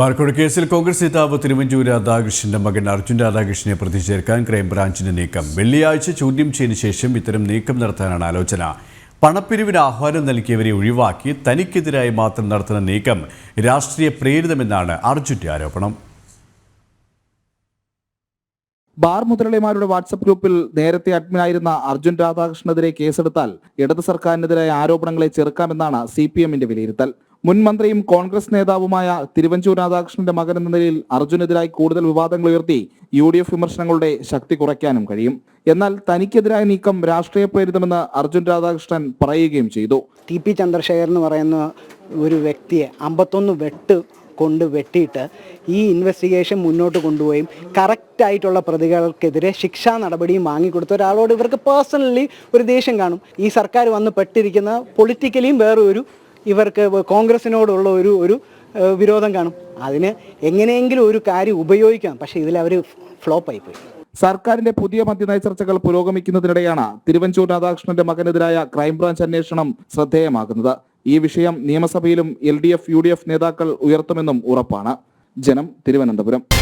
ബാർക്കോട് കേസിൽ കോൺഗ്രസ് നേതാവ് തിരുവഞ്ചൂർ രാധാകൃഷ്ണന്റെ മകൻ അർജുൻ രാധാകൃഷ്ണനെ പ്രതി ചേർക്കാൻ ക്രൈംബ്രാഞ്ചിന്റെ നീക്കം. വെള്ളിയാഴ്ച ചോദ്യം ചെയ്തതിനു ശേഷം ഇത്തരം നീക്കം നടത്താനാണ് ആലോചന. പണപ്പിരിവിന് ആഹ്വാനം നൽകിയവരെ ഒഴിവാക്കി തനിക്കെതിരായി മാത്രം നടത്തുന്ന നീക്കം രാഷ്ട്രീയ പ്രേരിതമെന്നാണ് അർജുന്റെ ആരോപണം. ബാർ മുതലാളിമാരുടെ വാട്സപ്പ് ഗ്രൂപ്പിൽ നേരത്തെ അഡ്മിനായിരുന്ന അർജുൻ രാധാകൃഷ്ണനെതിരെ കേസെടുത്താൽ ഇടത് സർക്കാരിനെതിരായ ആരോപണങ്ങളെ ചെറുക്കാമെന്നാണ് സി പി എമ്മിന്റെ വിലയിരുത്തൽ. മുൻ മന്ത്രിയും കോൺഗ്രസ് നേതാവുമായ തിരുവഞ്ചൂർ രാധാകൃഷ്ണന്റെ മകൻ എന്ന നിലയിൽ അർജുനെതിരായി കൂടുതൽ വിവാദങ്ങൾ ഉയർത്തി യു ഡി എഫ് വിമർശനങ്ങളുടെ ശക്തി കുറയ്ക്കാനും കഴിയും. എന്നാൽ തനിക്കെതിരായ നീക്കം രാഷ്ട്രീയ പ്രേരിതമെന്ന് അർജുൻ രാധാകൃഷ്ണൻ പറയുകയും ചെയ്തു. ടി പി ചന്ദ്രശേഖരൻ എന്ന് പറയുന്ന ഒരു വ്യക്തിയെ അമ്പത്തൊന്ന് വെട്ട് കൊണ്ട് വെട്ടിയിട്ട് ഈ ഇൻവെസ്റ്റിഗേഷൻ മുന്നോട്ട് കൊണ്ടുപോയും. കറക്റ്റായിട്ടുള്ള പ്രതികൾക്കെതിരെ ശിക്ഷാ നടപടിയും വാങ്ങിക്കൊടുത്ത ഒരാളോട് ഇവർക്ക് പേഴ്സണലി ഒരു ദേഷ്യം കാണും. ഈ സർക്കാർ വന്ന് പെട്ടിരിക്കുന്ന പൊളിറ്റിക്കലിയും വേറെ ഒരു ഇവർക്ക് കോൺഗ്രസിനോടുള്ള ഒരു ഒരു വിരോധം കാണും. അതിന് എങ്ങനെയെങ്കിലും ഒരു കാര്യം ഉപയോഗിക്കാം. പക്ഷേ ഇതിൽ അവർ ഫ്ലോപ്പായി പോയി സർക്കാരിന്റെ പുതിയ മദ്യനയ ചർച്ചകൾ പുരോഗമിക്കുന്നതിനിടെയാണ് തിരുവഞ്ചൂർ രാധാകൃഷ്ണന്റെ മകനെതിരായ ക്രൈംബ്രാഞ്ച് അന്വേഷണം ശ്രദ്ധേയമാകുന്നത്. ഈ വിഷയം നിയമസഭയിലും L D F U D F നേതാക്കൾ ഉയർത്തുമെന്നും ഉറപ്പാണ്. ജനം തിരുവനന്തപുരം.